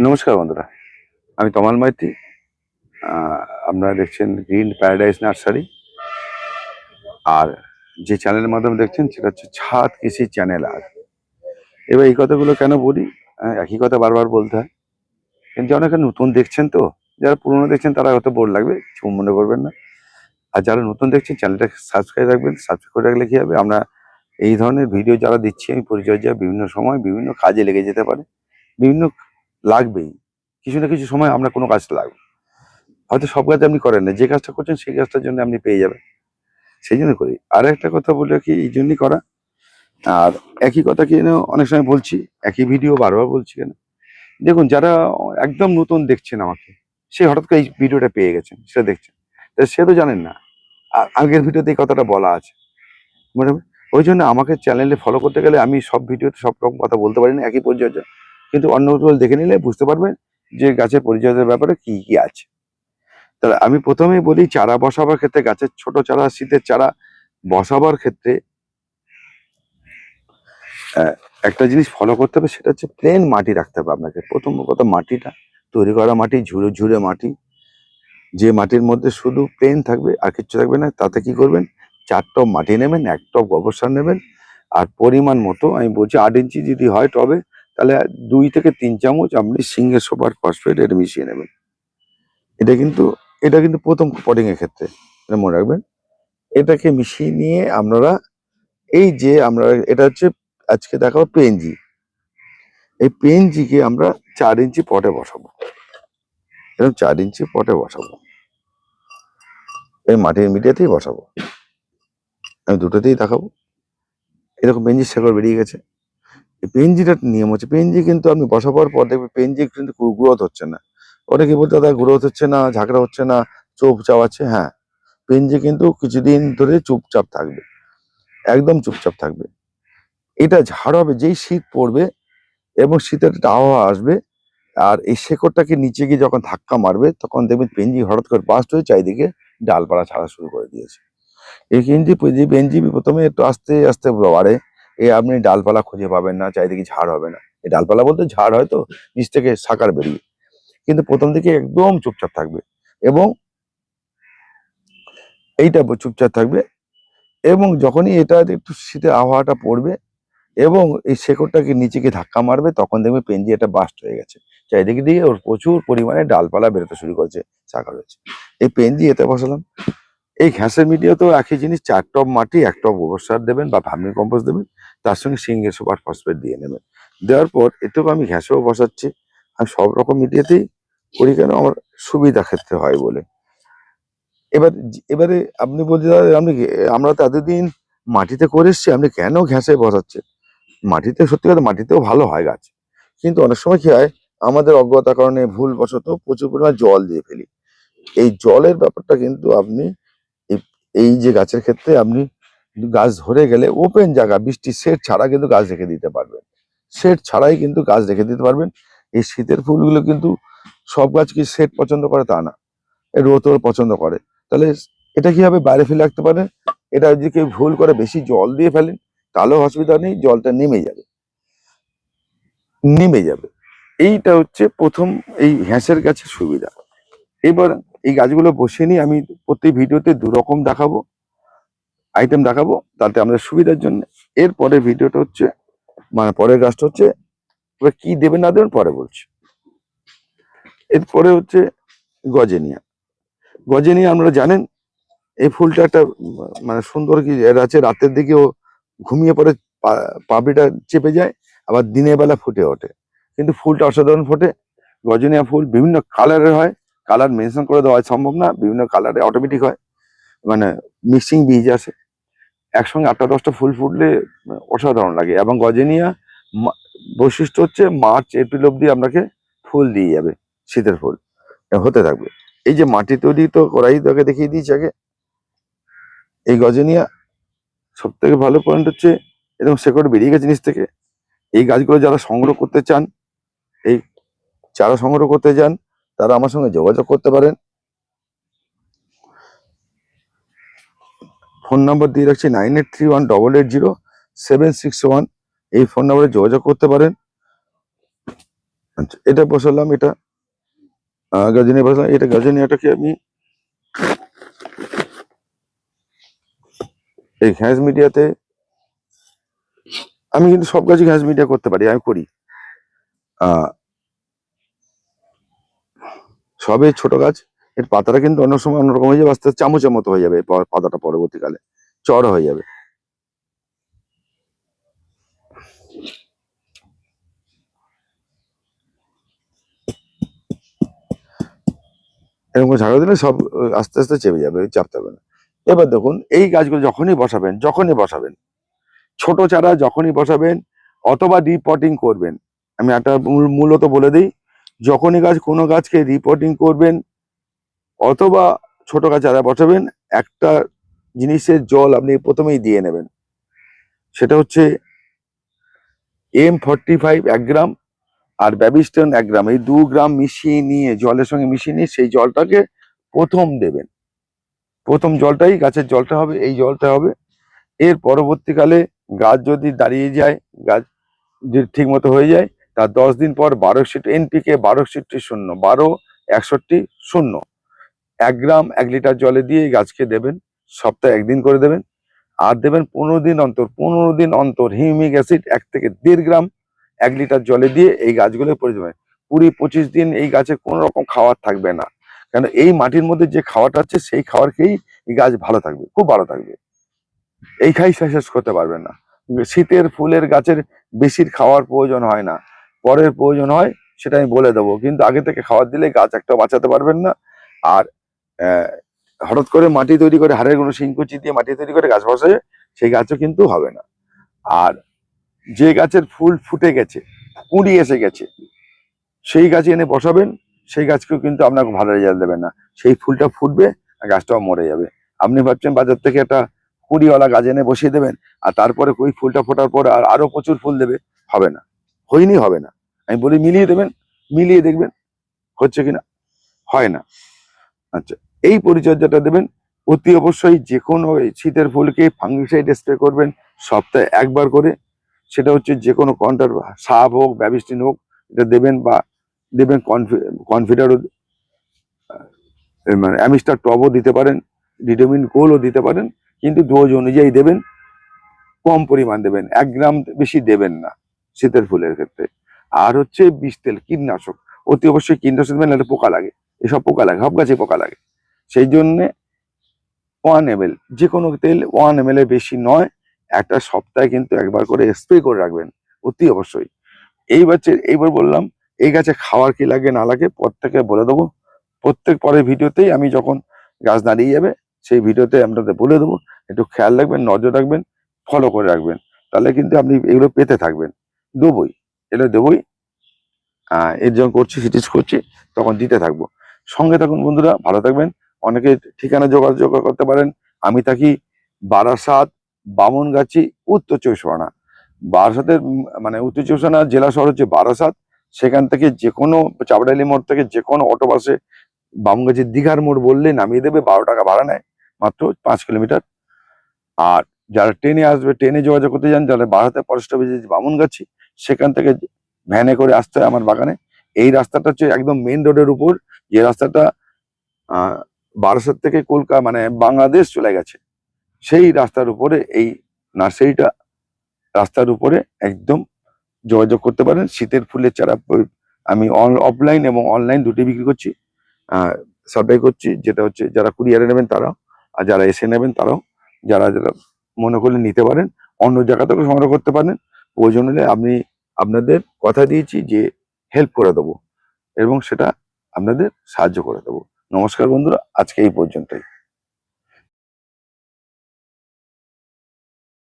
নমস্কার বন্ধুরা আমি তমাল মাইতি। আপনারা দেখছেন গ্রিন প্যারাডাইস নার্সারি। আর যে চ্যানেলের মাধ্যমে দেখছেন সেটা হচ্ছে ছাদ কৃষি চ্যানেল আর। এবার এই কথাগুলো কেন বলি? আহ, একই কথা বারবার বলতে হয়। কিন্তু অনেকে নতুন দেখছেন তো যারা পুরনো দেখছেন তারা হয়তো বোর লাগবে কিছু মনে করবেন না। আর যারা নতুন দেখছেন চ্যানেলটাকে সাবস্ক্রাইব রাখবেন সাবস্ক্রাইব করে রাখলে কী হবে? আমরা এই ধরনের ভিডিও যারা দিচ্ছি আমি পরিচর্যা বিভিন্ন সময় বিভিন্ন কাজে লেগে যেতে পারে। বিভিন্ন লাগবেই। কিছু না কিছু সময় আমরা কোনো কাজটা লাগবে। হয়তো সব কাজ আপনি করেন না, যে কাজটা করছেন সেই কাজটার জন্য আপনি পেয়ে যাবেন। সেই জন্য করি। আর একটা কথা বলে কি এই জন্যই করা। আর একই কথা কি অনেক সময় বলছি, একই ভিডিও বারবার বলছি কেন? দেখুন, যারা একদম নতুন দেখছেন আমাকে, সে হঠাৎ করে এই ভিডিওটা পেয়ে গেছেন, সেটা দেখছেন। তা সে তো জানেন না। আ- আগের ভিডিওতে এই কথাটা বলা আছে। মানে ওই জন্য আমাকে চ্যানেলে ফলো করতে গেলে আমি সব ভিডিওতে সব রকম কথা বলতে পারি না, একই পরিচর্যা কিন্তু অন্য টোল দেখে নিলে বুঝতে পারবেন যে গাছের পরিচর্যার ব্যাপারে কি কি আছে। তাহলে আমি প্রথমেই বলি চারা বসাবার ক্ষেত্রে গাছের ছোট চারা, শীতের চারা বসাবার ক্ষেত্রে একটা জিনিস ফলো করতে হবে, সেটা হচ্ছে প্লেন মাটি রাখতে হবে আপনাকে। প্রথম কথা মাটিটা, তৈরি করা মাটি, ঝুড়ে ঝুড়ে মাটি, যে মাটির মধ্যে শুধু প্লেন থাকবে আর কিচ্ছু থাকবে না, তাতে কি করবেন? চার টপ মাটি নেবেন, এক টপ গোবর সার নেবেন, আর পরিমাণ মতো, আমি বলছি আট ইঞ্চি যদি হয় টবে তাহলে দুই থেকে তিন চামচ আপনি সিঙ্গেল সুপার ফসফেট এটা মিশিয়ে নেবেন। এটা কিন্তু এটা কিন্তু প্রথম পটিং এর ক্ষেত্রে মনে রাখবেন। এটাকে মিশিয়ে নিয়ে আপনারা, এই যে আমরা, এটা হচ্ছে আজকে দেখাবো পেনজি এই পেনজিকে আমরা চার ইঞ্চি পটে বসাবো। এরকম চার ইঞ্চি পটে বসাবো। এই মাটির মিডিয়াতেই বসাবো। আমি দুটোতেই দেখাবো। এরকম পেনজির শেকড় বেরিয়ে গেছে। পেনজিটার নিয়ম হচ্ছে। পেনজি কিন্তু আপনি বসাবার পর দেখবে পেনজি কিন্তু গ্রোথ হচ্ছে না। অনেকে বলতে দাদা গ্রোথ হচ্ছে না, ঝাঁকড়া হচ্ছে না চোপ চাওয়াচ্ছে হ্যাঁ পেনজি কিন্তু কিছুদিন ধরে চুপচাপ থাকবে। একদম চুপচাপ থাকবে। এটা ঝাড় হবে, যেই শীত পড়বে এবং শীতের একটা আবহাওয়া আসবে, আর এই শেকড়টাকে নিচে গিয়ে যখন ধাক্কা মারবে, তখন দেখবেন পেনজি হঠাৎ করে বাস্ট হয়ে চারিদিকে ডালপালা ছাড়া শুরু করে দিয়েছে। এই কিন্তু পেনজি প্রথমে একটু আস্তে আস্তে বাড়ে। এ আপনি ডালপালা খুঁজে পাবেন না, চারিদিকে ঝাড় হবে না। এই ডালপালা বলতে ঝাড় হয়তো নিচ থেকে সাকার বেরিয়ে। কিন্তু প্রথম দিকে একদম চুপচাপ থাকবে এবং এইটা চুপচাপ থাকবে এবং যখনই এটা একটু শীতের আবহাওয়াটা পড়বে এবং এই শেকড়টাকে নিচে গিয়ে ধাক্কা মারবে, তখন দেখবে পেনজি এটা বাস্ট হয়ে গেছে। চারিদিকে দিয়ে ওর প্রচুর পরিমাণে ডালপালা বেরোতে শুরু করেছে চাকা রয়েছে এই পেনজি এতে বসালাম। এই ঘ্যাসের মিডিয়াতেও একই জিনিস, চার টপ মাটি, এক টপ গোবর সার দেবেন বা ভার্মি কম্পোস্ট দেবেন, তার সঙ্গে সিঙ্গেল সুপার ফসফেট দিয়ে নেবেন। দেওয়ার পর এতেও আমি ঘ্যাসেও বসাচ্ছি। আমি সব রকম মিডিয়াতেই করি কেন? আমার সুবিধা ক্ষেত্রে হয় বলে। এবার এবারে আপনি বলতে আপনি আমরা তো এতদিন মাটিতে করে এসছি, আপনি কেন ঘ্যাসে বসাচ্ছেন মাটিতে, সত্যি কথা, মাটিতেও ভালো হয় গাছ। কিন্তু অনেক সময় কি হয়, আমাদের অজ্ঞতার কারণে ভুলবশত প্রচুর পরিমাণে জল দিয়ে ফেলি। এই জলের ব্যাপারটা কিন্তু আপনি এই- যে গাছের ক্ষেত্রে আপনি গাছ ধরে গেলে ওপেন জায়গা বৃষ্টি সেট ছাড়া কিন্তু গাছ রেখে দিতে পারবেন। সেট ছাড়াই কিন্তু গাছ রেখে দিতে পারবেন। এই শীতের ফুলগুলো কিন্তু সব গাছ কি সেট পছন্দ করে তা না। রোদ পছন্দ করে। তাহলে এটা কীভাবে বাইরে ফেলে রাখতে পারেন? এটা যদি কেউ ভুল করে বেশি জল দিয়ে ফেলেন, তাহলেও অসুবিধা নেই, জলটা নেমে যাবে। নেমে যাবে। এইটা হচ্ছে প্রথম এই হ্যাঁসের গাছের সুবিধা। এবার এই গাছগুলো বসিয়ে নিয়ে আমি প্রত্যেক ভিডিওতে দু রকম দেখাবো আইটেম দেখাবো, তাতে আমাদের সুবিধার জন্য। এরপরে ভিডিওটা হচ্ছে মানে পরের গাছটা হচ্ছে, এবার কি দেবেন না দেবেন পরে বলছি। এরপরে হচ্ছে গজেনিয়া। গজেনিয়া আপনারা জানেন, এই ফুলটা একটা মানে সুন্দর কি, এর আছে রাতের দিকেও ঘুমিয়ে পড়ে পাপড়িটা চেপে যায়, আবার দিনের বেলা ফুটে ওঠে। কিন্তু ফুলটা অসাধারণ ফোটে। গজনিয়া ফুল বিভিন্ন কালারের হয় কালার মেনশন করে দেওয়া সম্ভব না, বিভিন্ন কালারে অটোমেটিক হয়। মানে মিক্সিং বীজ আসে। একসঙ্গে আটটা দশটা ফুল ফুটলে অসাধারণ লাগে এবং গজেনিয়া বৈশিষ্ট্য হচ্ছে মার্চ, এপ্রিল অব্দি আপনাকে ফুল দিয়ে যাবে, শীতের ফুল। হতে থাকবে। এই যে মাটি তৈরি তো করাই তোকে দেখিয়ে দিয়েছি আগে। এই গজেনিয়া সব থেকে ভালো পয়েন্ট হচ্ছে এরকম শেকড় বেরিয়ে গেছে জিনিস থেকে। এই গাছগুলো যারা সংগ্রহ করতে চান, এই চারা সংগ্রহ করতে চান তারা আমার সঙ্গে যোগাযোগ করতে পারেন। ফোন নম্বর দিয়ে রাখছি nine eight three one double eight zero seven six one. এই ফোন নম্বরে যোগাযোগ করতে পারেন। আচ্ছা এটা বসালাম এটা আহ, গাজনি বসালাম এটা গাজনিয়াটাকে আমি? এই ঘ্যাস মিডিয়াতে আমি কিন্তু সব গাছই ঘ্যাস মিডিয়া করতে পারি আমি করি। সবে ছোট গাছ। এর পাতাটা কিন্তু অন্য সময় অন্যরকম হয়ে যাবে, আস্তে আস্তে চামচের মতো হয়ে যাবে পাতাটা পরবর্তীকালে। চড় হয়ে যাবে। এরকম ঝাড়া দিলে সব আস্তে আস্তে চেপে যাবে চাপতে হবে না। এবার দেখুন, এই গাছগুলো যখনই বসাবেন যখনই বসাবেন, ছোট চারা যখনই বসাবেন, অথবা রিপটিং করবেন। আমি একটা মূল- মূলত বলে দিই যখনই গাছ কোনো গাছকে রিপোর্টিং করবেন, অথবা ছোট গাছ চারা বসাবেন, একটা জিনিসের জল আপনি প্রথমেই দিয়ে নেবেন। সেটা হচ্ছে এম ফর্টি ফাইভ এক গ্রাম আর ব্যাবিস্টন এক গ্রাম। এই দু গ্রাম মিশিয়ে নিয়ে, জলের সঙ্গে মিশিয়ে নিয়ে সেই জলটাকে প্রথম দেবেন। প্রথম জলটাই গাছের জলটা হবে, এই জলটা হবে। এর পরবর্তীকালে গাছ যদি দাঁড়িয়ে যায়, গাছ যদি ঠিক মতো হয়ে যায় তার দশ দিন পর বারো সিট এনপিকে বারো সিটটি শূন্য, বারো একষট্টি শূন্য। এক গ্রাম এক লিটার জলে দিয়ে গাছকে দেবেন, সপ্তাহে একদিন করে দেবেন। আর দেবেন পনেরো দিন অন্তর, পনেরো দিন অন্তর হিউমিক অ্যাসিড, এক থেকে দেড় গ্রাম এক লিটার জলে দিয়ে এই গাছগুলো পরে দেবেন কুড়ি পঁচিশ দিন এই গাছে কোনো রকম খাবার থাকবে না। কেন এই মাটির মধ্যে যে খাওয়াটা আছে, সেই খেয়েই এই গাছ ভালো থাকবে, খুব ভালো থাকবে। এই খাই শেষ করতে পারবেন না। শীতের ফুলের গাছের বেশির খাওয়ার প্রয়োজন হয় না। পরের প্রয়োজন হয়, সেটা আমি বলে দেবো। কিন্তু আগে থেকে খাবার দিলে গাছ একটা বাঁচাতে পারবেন না। আর হঠাৎ করে মাটি তৈরি করে, হাড়ের কোনো শিংকুচি দিয়ে মাটি তৈরি করে গাছ বসায় সেই গাছও কিন্তু হবে না। আর যে গাছের ফুল ফুটে গেছে, কুঁড়ি এসে গেছে, সেই গাছ এনে বসাবেন, সেই গাছকেও কিন্তু আপনাকে ভালো রেজাল্ট দেবেন না। সেই ফুলটা ফুটবে, আর গাছটাও মরে যাবে। আপনি ভাবছেন বাজার থেকে একটা কুড়িওয়ালা গাছ এনে বসিয়ে দেবেন, আর তারপরে ওই ফুলটা ফোটার পর আর আরও প্রচুর ফুল দেবে, হবে না। হয়নি, হবে না। আমি বলি মিলিয়ে দেবেন, মিলিয়ে দেখবেন হচ্ছে কিনা, হয় না। আচ্ছা এই পরিচর্যাটা দেবেন। অতি অবশ্যই যে কোনো শীতের ফুলকে ফাঙ্গিসাইড স্প্রে করবেন সপ্তাহে একবার করে। সেটা হচ্ছে যে কোনো কন্টার সাপ হোক ব্যাবিস্টিন হোক, এটা দেবেন বা দেবেন কনফিডারও মানে অ্যামিস্টার টবও দিতে পারেন ভিটামিন কোলও দিতে পারেন, কিন্তু ডোজ অনুযায়ী দেবেন, কম পরিমাণ দেবেন, এক গ্রাম বেশি দেবেন না। শীতের ফুলের ক্ষেত্রে। আর হচ্ছে বিষ তেল, কীটনাশক। অতি অবশ্যই কীটনাশক দেবেন নাহলে পোকা লাগে। এসব পোকা লাগে, সব গাছে পোকা লাগে। সেই জন্যে ওয়ান এম এল যে কোনো তেল ওয়ান এম এর বেশি নয়, একটা সপ্তাহে কিন্তু একবার করে স্প্রে করে রাখবেন, অতি অবশ্যই। এইবার যে- এইবার বললাম, এই গাছে খাওয়ার কি লাগে, না লাগে প্রত্যেকে বলে দেবো। প্রত্যেক পরের ভিডিওতেই আমি যখন গাছ দাঁড়িয়ে যাবে, সেই ভিডিওতে আপনাদের বলে দেবো। একটু খেয়াল রাখবেন, নজর রাখবেন ফলো করে রাখবেন। তাহলে কিন্তু আপনি এগুলো পেতে থাকবেন। দেবই এটা দেবই এর যখন করছি, সিটিজ করছি, তখন দিতে থাকব। সঙ্গে থাকুন বন্ধুরা, ভালো থাকবেন। অনেকে ঠিকানা যোগাযোগ করতে পারেন। আমি থাকি বারাসাত, বামনগাছি, উত্তর চব্বিশ পরগনা। বারাসাতের মানে উত্তর চব্বিশ পরগনা জেলা শহর হচ্ছে বারাসাত। সেখান থেকে যে কোনো চাপড়ালি মোড় থেকে যে কোনো অটো বাসে বামগাছি দীঘার মোড় বললে নামিয়ে দেবে, বারো টাকা ভাড়া নেয়, মাত্র পাঁচ কিলোমিটার। আর যারা ট্রেনে আসবে, ট্রেনে যোগাযোগ করতে যান, যারা বারাতে অফিসে বামনগাছি সেখান থেকে ভ্যানে করে আসতে হয় আমার বাগানে। এই রাস্তাটা হচ্ছে একদম মেন রোডের উপর। যে রাস্তাটা বারাসাত থেকে কলকাতা মানে বাংলাদেশ চলে গেছে। সেই রাস্তার উপরে, এই নার্সারিটা রাস্তার উপরে একদম যোগাযোগ করতে পারেন। শীতের ফুলের চারা আমি অফলাইন এবং অনলাইন দুটি বিক্রি করছি। সাপ্লাই করছি। যেটা হচ্ছে, যারা কুরিয়ারে নেবেন তারাও, আর যারা এসে নেবেন তারাও, যারা যারা মনে করলে নিতে পারেন। অন্য জায়গা থেকে সংগ্রহ করতে পারেন। প্রয়োজন হলে আমি আপনাদের কথা দিয়েছি যে হেল্প করে দেবো এবং সেটা আপনাদের সাহায্য করে দেবো। নমস্কার বন্ধুরা, আজকে এই পর্যন্তই।